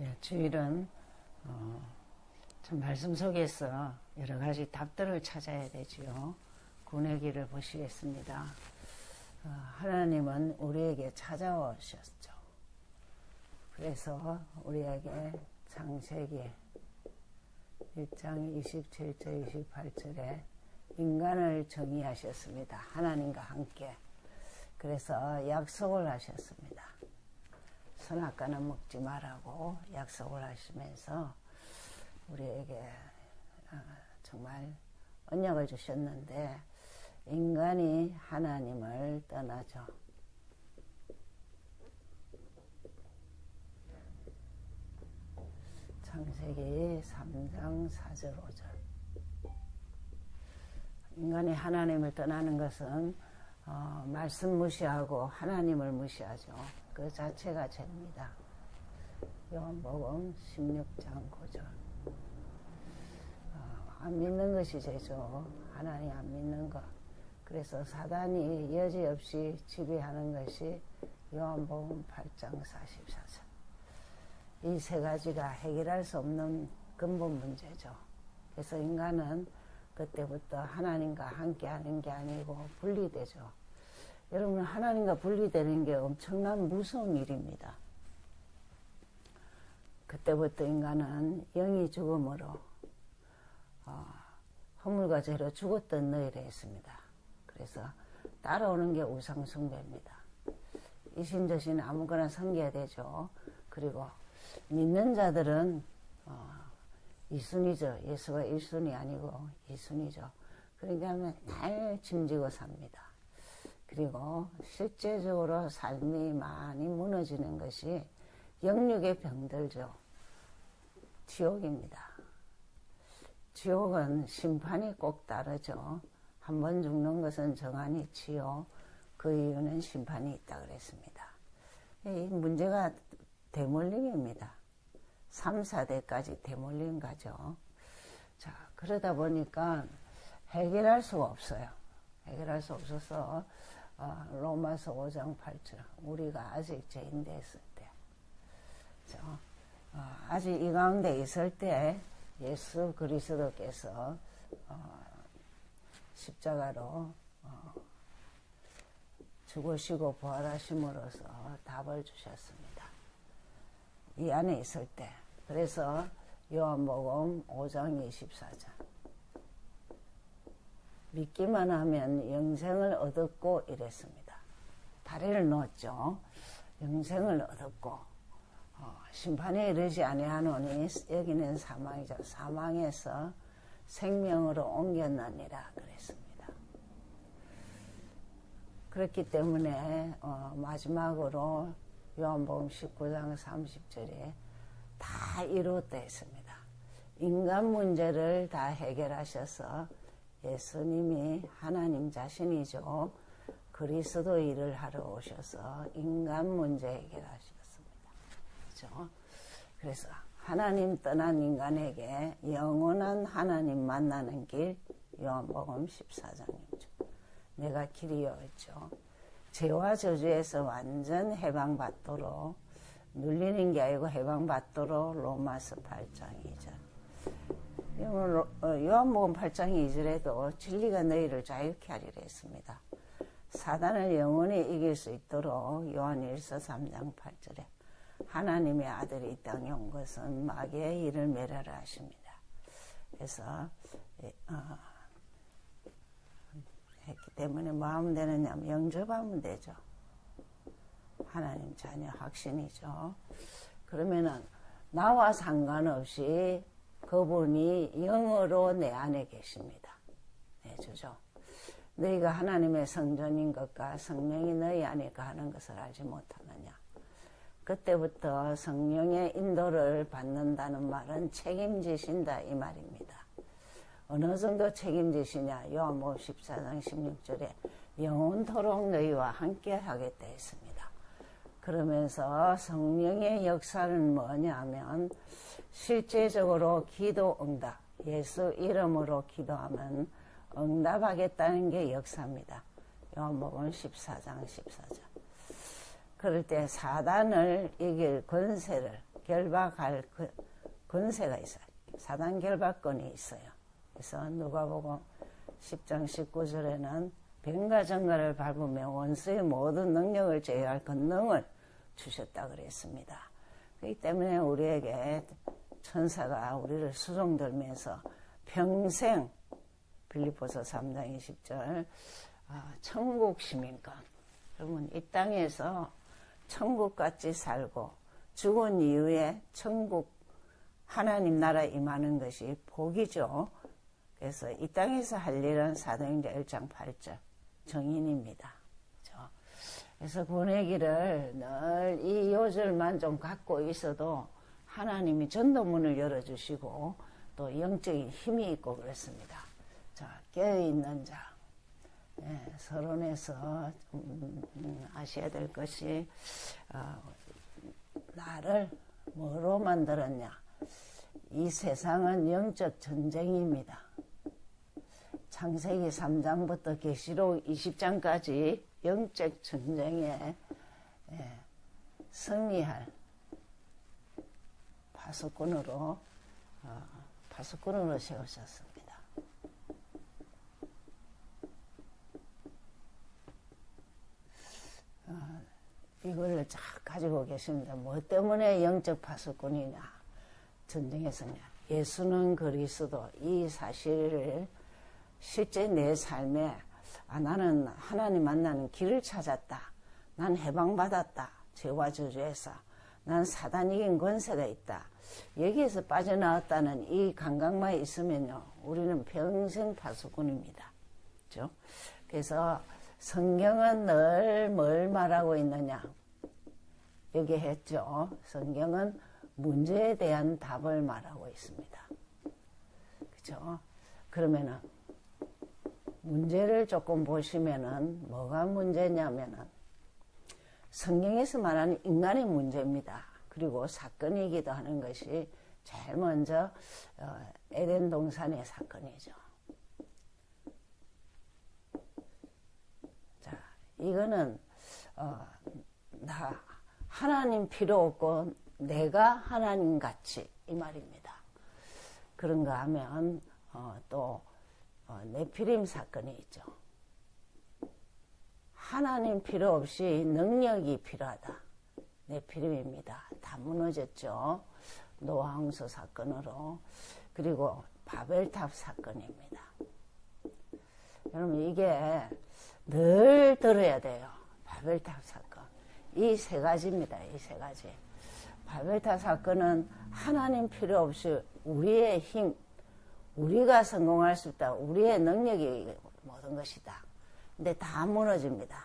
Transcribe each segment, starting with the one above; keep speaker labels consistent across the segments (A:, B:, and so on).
A: 예, 주일은 어, 참 말씀 속에서 여러 가지 답들을 찾아야 되지요. 군의 길을 보시겠습니다. 어, 하나님은 우리에게 찾아오셨죠. 그래서 우리에게 창세기 1장 27절 28절에 인간을 정의하셨습니다. 하나님과 함께. 그래서 약속을 하셨습니다. 선악과는 먹지 말라고 약속을 하시면서 우리에게 어, 정말 언약을 주셨는데 인간이 하나님을 떠나죠. 창세기 3장 4절 5절 인간이 하나님을 떠나는 것은 어, 말씀 무시하고 하나님을 무시하죠. 그 자체가 죄입니다. 요한복음 16장 9절 어, 안 믿는 것이 죄죠. 하나님 안 믿는 것. 그래서 사단이 여지없이 지배하는 것이 요한복음 8장 44절. 이 세 가지가 해결할 수 없는 근본 문제죠. 그래서 인간은 그때부터 하나님과 함께 하는 게 아니고 분리되죠. 여러분, 하나님과 분리되는 게 엄청난 무서운 일입니다. 그때부터 인간은 영이 죽음으로, 어, 허물과 죄로 죽었던 너희를 했습니다. 그래서 따라오는 게 우상숭배입니다. 이신저신 아무거나 섬겨야 되죠. 그리고 믿는 자들은 어, 이순이죠. 예수가 일순이 아니고 이순이죠. 그러니까 맨날 짐지고 삽니다. 그리고 실제적으로 삶이 많이 무너지는 것이 영육의 병들죠. 지옥입니다. 지옥은 심판이 꼭 따르죠. 한 번 죽는 것은 정한이 치요. 그 이유는 심판이 있다 그랬습니다. 이 문제가 대물림입니다. 3, 4대까지 대물림 가죠. 자, 그러다 보니까 해결할 수가 없어요. 해결할 수 없어서 어, 로마서 5장 8절. 우리가 아직 죄인 됐을 때. 자, 어, 아직 이 가운데 있을 때 예수 그리스도께서 어, 십자가로 어, 죽으시고 부활하심으로써 답을 주셨습니다. 이 안에 있을 때. 그래서 요한복음 5장 24절 믿기만 하면 영생을 얻었고 이랬습니다. 다리를 놓았죠. 영생을 얻었고 어, 심판에 이르지 아니하노니 여기는 사망이죠. 사망에서 생명으로 옮겼느니라 그랬습니다. 그렇기 때문에 어, 마지막으로 요한복음 19장 30절에 다 이루었다 했습니다. 인간 문제를 다 해결하셔서 예수님이 하나님 자신이죠. 그리스도 일을 하러 오셔서 인간 문제 해결하셨습니다. 그죠? 그래서 하나님 떠난 인간에게 영원한 하나님 만나는 길 요한복음 14장 6절 내가 길이요 했죠. 죄와 저주에서 완전 해방받도록 눌리는 게 아니고 해방받도록 로마서 8장 2절 어, 요한복음 8장 2절에도 진리가 너희를 자유케 하리라 했습니다. 사단을 영원히 이길 수 있도록 요한일서 3장 8절에 하나님의 아들이 이 땅에 온 것은 마귀의 일을 멸하라 하십니다. 그래서 예, 어, 했기 때문에 마음 되느냐 영접하면 되죠. 하나님 자녀 확신이죠. 그러면은 나와 상관없이 그분이 영어로 내 안에 계십니다. 내 주죠. 너희가 하나님의 성전인 것과 성령이 너희 안에 가는 것을 알지 못하느냐. 그때부터 성령의 인도를 받는다는 말은 책임지신다 이 말입니다. 어느 정도 책임지시냐 요한복음 14장 16절에 영원토록 너희와 함께 하겠다 했습니다. 그러면서 성령의 역사는 뭐냐면 실제적으로 기도 응답, 예수 이름으로 기도하면 응답하겠다는 게 역사입니다. 요한복음 14장 14절. 그럴 때 사단을 이길 권세를 결박할 그 권세가 있어요. 사단 결박권이 있어요. 그래서 누가복음 10장 19절에는 병과 정가를 밟으며 원수의 모든 능력을 제어할 권능을 주셨다 그랬습니다. 그렇기 때문에 우리에게 천사가 우리를 수종들면서 평생 빌리포서 3장 20절 아, 천국 시민권 그러면 이 땅에서 천국같이 살고 죽은 이후에 천국 하나님 나라 임하는 것이 복이죠. 그래서 이 땅에서 할 일은 사도행전 1장 8절 정인입니다. 그래서 보내기를 늘 이 요절만 좀 갖고 있어도 하나님이 전도문을 열어주시고 또 영적인 힘이 있고 그렇습니다. 자, 깨어있는 자. 네, 서론에서 음, 아셔야 될 것이 어, 나를 뭐로 만들었냐? 이 세상은 영적 전쟁입니다. 창세기 3장부터 계시록 20장까지 영적 전쟁에 예, 승리할 파수꾼으로 어, 파수꾼으로 세우셨습니다. 어, 이걸 쫙 가지고 계십니다. 뭐 때문에 영적 파수꾼이냐 전쟁에서냐 예수는 그리스도 이 사실을 실제 내 삶에 아, 나는 하나님 만나는 길을 찾았다. 난 해방받았다. 죄와 저주에서. 난 사단 이긴 권세가 있다. 여기에서 빠져나왔다는 이 감각만 있으면요. 우리는 평생 파수꾼입니다. 그죠? 그래서 성경은 늘 뭘 말하고 있느냐? 여기 했죠. 성경은 문제에 대한 답을 말하고 있습니다. 그죠? 그러면은 문제를 조금 보시면은 뭐가 문제냐면은 성경에서 말하는 인간의 문제입니다. 그리고 사건이기도 하는 것이 제일 먼저 어, 에덴 동산의 사건이죠. 자, 이거는 어, 나 하나님 필요 없고 내가 하나님 같이 이 말입니다. 그런가 하면 어, 또 어, 네피림 사건이 있죠. 하나님 필요 없이 능력이 필요하다. 네피림입니다. 다 무너졌죠. 노아홍수 사건으로. 그리고 바벨탑 사건입니다. 여러분 이게 늘 들어야 돼요. 바벨탑 사건. 이 세 가지입니다. 이 세 가지. 바벨탑 사건은 하나님 필요 없이 우리의 힘, 우리가 성공할 수 있다. 우리의 능력이 모든 것이다. 근데 다 무너집니다.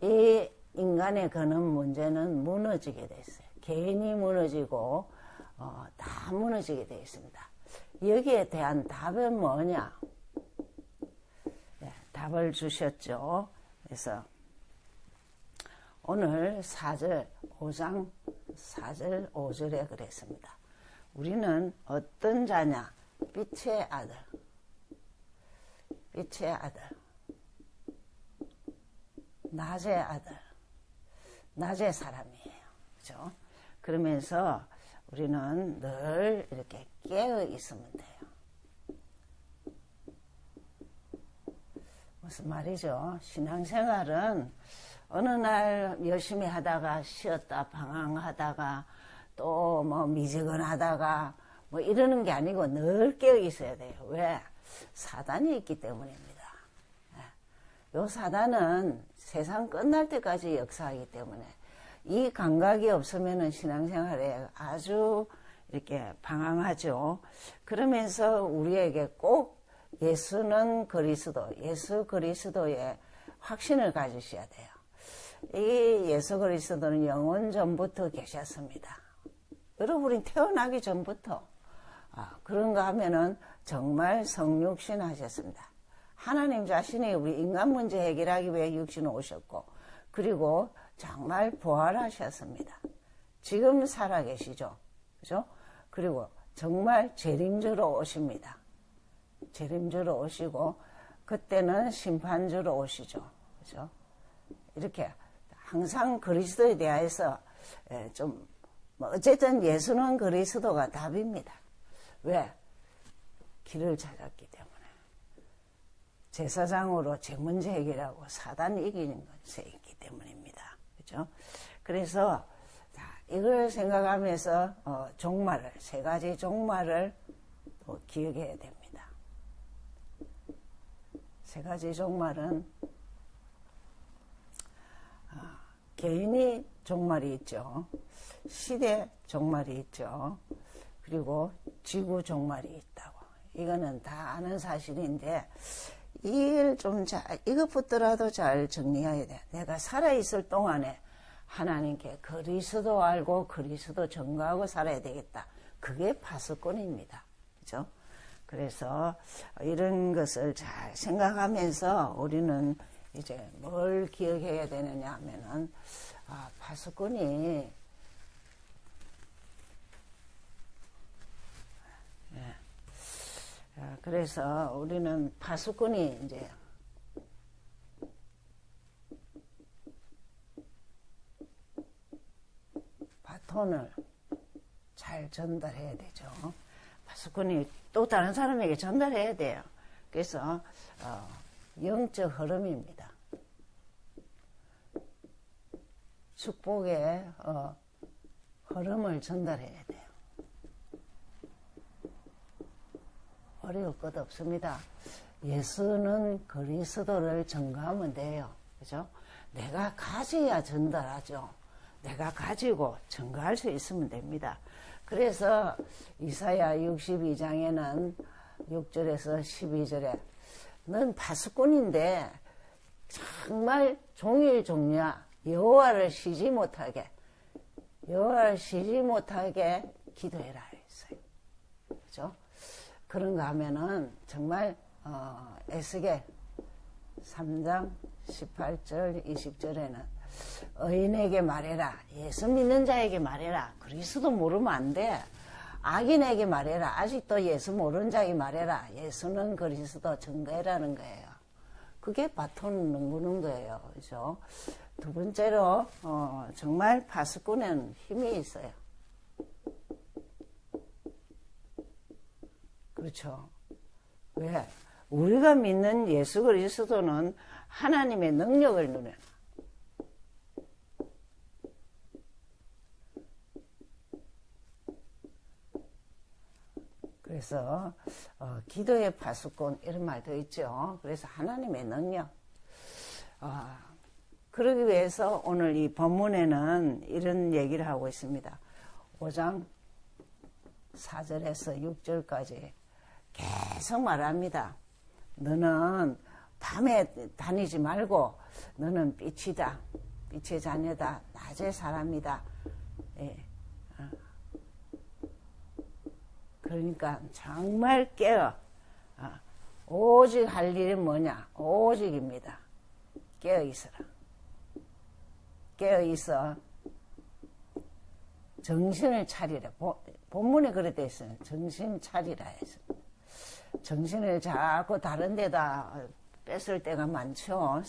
A: 이 인간의 그는 문제는 무너지게 됐어요. 개인이 무너지고 어, 다 무너지게 되어 있습니다. 여기에 대한 답은 뭐냐? 네, 답을 주셨죠. 그래서 오늘 4절, 5장 4절, 5절에 그랬습니다. 우리는 어떤 자냐? 빛의 아들. 빛의 아들. 낮의 아들. 낮의 사람이에요. 그죠? 그러면서 우리는 늘 이렇게 깨어 있으면 돼요. 무슨 말이죠? 신앙생활은 어느 날 열심히 하다가 쉬었다 방황하다가 또 뭐 미지근하다가 뭐 이러는 게 아니고 늘 깨어 있어야 돼요. 왜? 사단이 있기 때문입니다. 예. 요 사단은 세상 끝날 때까지 역사하기 때문에 이 감각이 없으면 신앙생활에 아주 이렇게 방황하죠. 그러면서 우리에게 꼭 예수는 그리스도, 예수 그리스도의 확신을 가지셔야 돼요. 이 예수 그리스도는 영원 전부터 계셨습니다. 여러분이 태어나기 전부터 아, 그런가 하면은 정말 성육신 하셨습니다. 하나님 자신이 우리 인간 문제 해결하기 위해 육신 오셨고, 그리고 정말 부활하셨습니다. 지금 살아계시죠. 그죠? 그리고 정말 재림주로 오십니다. 재림주로 오시고, 그때는 심판주로 오시죠. 그죠? 이렇게 항상 그리스도에 대해서 좀뭐 어쨌든 예수는 그리스도가 답입니다. 왜? 길을 찾았기 때문에. 제사장으로 제 문제 해결하고 사단 이기는 것에 있기 때문입니다. 그죠? 그래서, 자, 이걸 생각하면서, 어, 종말을, 세 가지 종말을 또 기억해야 됩니다. 세 가지 종말은, 아, 개인이 종말이 있죠. 시대 종말이 있죠. 그리고 지구 종말이 있다고. 이거는 다 아는 사실인데, 이일 좀 잘, 이것부터라도 잘 정리해야 돼. 내가 살아있을 동안에 하나님께 그리스도 알고 그리스도 전가하고 살아야 되겠다. 그게 파수꾼입니다. 그죠? 그래서 이런 것을 잘 생각하면서 우리는 이제 뭘 기억해야 되느냐 하면은, 아, 파수꾼이 아, 그래서 우리는 파수꾼이 이제 바톤을 잘 전달해야 되죠. 파수꾼이 또 다른 사람에게 전달해야 돼요. 그래서 어, 영적 흐름입니다. 축복의 어, 흐름을 전달해야 돼요. 어려울 것 없습니다. 예수는 그리스도를 전가하면 돼요. 그죠? 내가 가져야 전달하죠. 내가 가지고 전가할 수 있으면 됩니다. 그래서 이사야 62장에는 6절에서 12절에 넌 파수꾼인데 정말 종일 종냐 여호와를 쉬지 못하게 여호와를 쉬지 못하게 기도해라? 그런가 하면은 정말 어, 에스겔 3장 18절 20절에는 의인에게 말해라. 예수 믿는 자에게 말해라. 그리스도 모르면 안 돼. 악인에게 말해라. 아직도 예수 모르는 자에게 말해라. 예수는 그리스도 증거해라는 거예요. 그게 바톤 넘구는 거예요. 그죠? 두 번째로 어, 정말 파수꾼에는 힘이 있어요 그렇죠. 왜? 우리가 믿는 예수 그리스도는 하나님의 능력을 누려. 그래서 어, 기도의 파수꾼 이런 말도 있죠. 그래서 하나님의 능력. 어, 그러기 위해서 오늘 이 본문에는 이런 얘기를 하고 있습니다. 5장 4절에서 6절까지 계속 말합니다. 너는 밤에 다니지 말고 너는 빛이다. 빛의 자녀다. 낮의 사람이다. 예. 어. 그러니까 정말 깨어. 어. 오직 할 일이 뭐냐? 오직입니다. 깨어 있어라. 깨어 있어. 정신을 차리라. 본문에 그랬다 했어요. 정신 차리라 해서. 정신을 자꾸 다른 데다 뺏을 때가 많죠.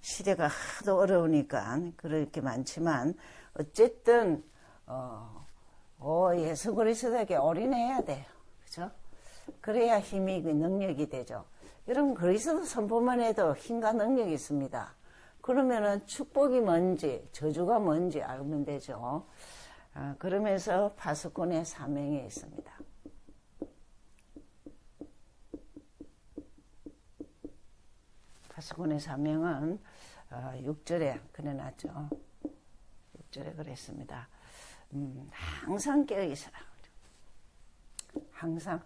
A: 시대가 하도 어려우니까 그렇게 많지만 어쨌든 어, 오, 예수 그리스도에게 올인해야 돼요. 그죠? 그래야 힘이 능력이 되죠. 여러분 그리스도 선포만 해도 힘과 능력이 있습니다. 그러면은 축복이 뭔지 저주가 뭔지 알면 되죠. 아, 그러면서 파수꾼의 사명이 있습니다. 파수꾼의 사명은 6절에 어, 그려놨죠. 6절에 그랬습니다. 음, 항상 깨어있어라. 항상.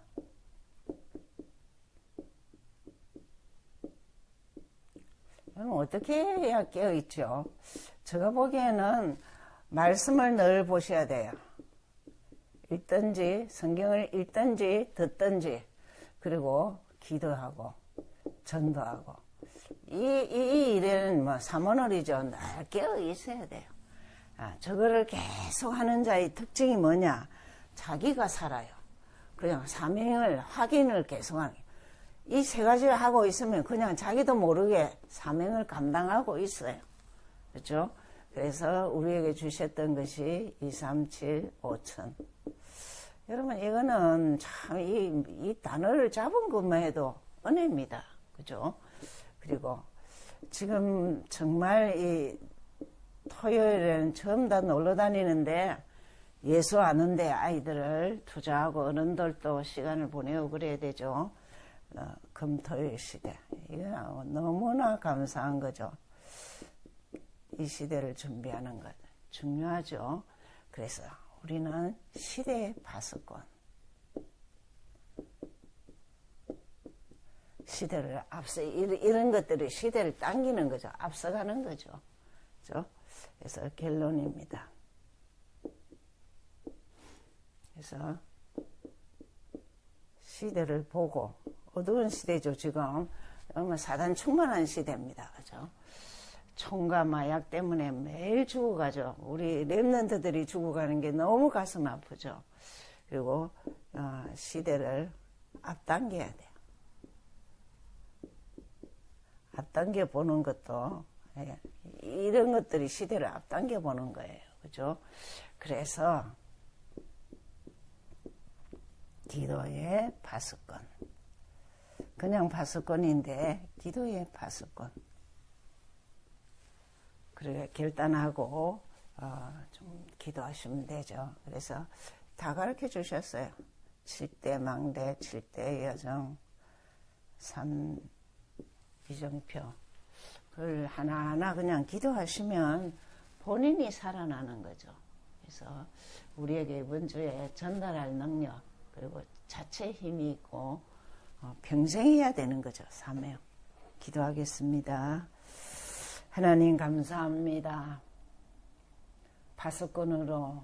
A: 그럼 어떻게 해야 깨어있죠? 제가 보기에는 말씀을 늘 보셔야 돼요. 읽든지, 성경을 읽든지, 듣든지, 그리고 기도하고, 전도하고, 이, 이, 이 일에는 뭐 사모놀이죠. 늘 깨어 있어야 돼요. 아, 저거를 계속 하는 자의 특징이 뭐냐? 자기가 살아요. 그냥 사명을 확인을 계속하는. 이 세 가지를 하고 있으면 그냥 자기도 모르게 사명을 감당하고 있어요. 그렇죠? 그래서 우리에게 주셨던 것이 237, 5천. 여러분, 이거는 참, 이, 이 단어를 잡은 것만 해도 은혜입니다. 그죠? 그리고 지금 정말 이 토요일에는 처음 다 놀러 다니는데 예수 아는데 아이들을 투자하고 어른들도 시간을 보내고 그래야 되죠. 어, 금토일 시대. 이건 너무나 감사한 거죠. 이 시대를 준비하는 것. 중요하죠. 그래서 우리는 시대의 파수꾼. 시대를 앞서, 이런, 것들이 시대를 당기는 거죠. 앞서가는 거죠. 그죠? 그래서 결론입니다. 그래서 시대를 보고 어두운 시대죠 지금 정말 사단 충만한 시대입니다 그죠 총과 마약 때문에 매일 죽어가죠 우리 랩런트들이 죽어가는 게 너무 가슴 아프죠 그리고 어, 시대를 앞당겨야 돼요 앞당겨 보는 것도 예, 이런 것들이 시대를 앞당겨 보는 거예요 그죠 그래서 기도의 파수꾼. 그냥 파수꾼인데 기도의 파수꾼. 그래 결단하고 어, 좀 기도하시면 되죠. 그래서 다 가르쳐 주셨어요. 7대 망대, 7대 여정, 3 그걸 하나하나 그냥 기도하시면 본인이 살아나는 거죠. 그래서 우리에게 이번 주에 전달할 능력, 그리고 자체 힘이 있고 어, 평생 해야 되는 거죠. 사명. 기도하겠습니다. 하나님 감사합니다. 파수꾼으로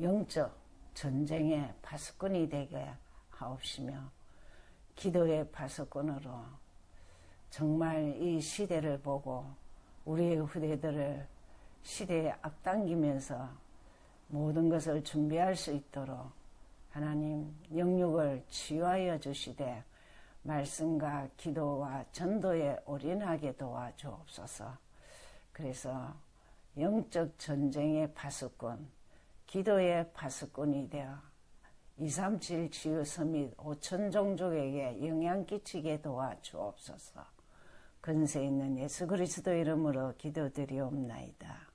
A: 영적 전쟁의 파수꾼이 되게 하옵시며 기도의 파수꾼으로 정말 이 시대를 보고 우리의 후대들을 시대에 앞당기면서 모든 것을 준비할 수 있도록 하나님 영육을 치유하여 주시되 말씀과 기도와 전도에 올인하게 도와주옵소서. 그래서 영적 전쟁의 파수꾼, 기도의 파수꾼이 되어 237 치유 서밋 5천 종족에게 영향 끼치게 도와주옵소서. 근세 있는 예수 그리스도 이름으로 기도드리옵나이다.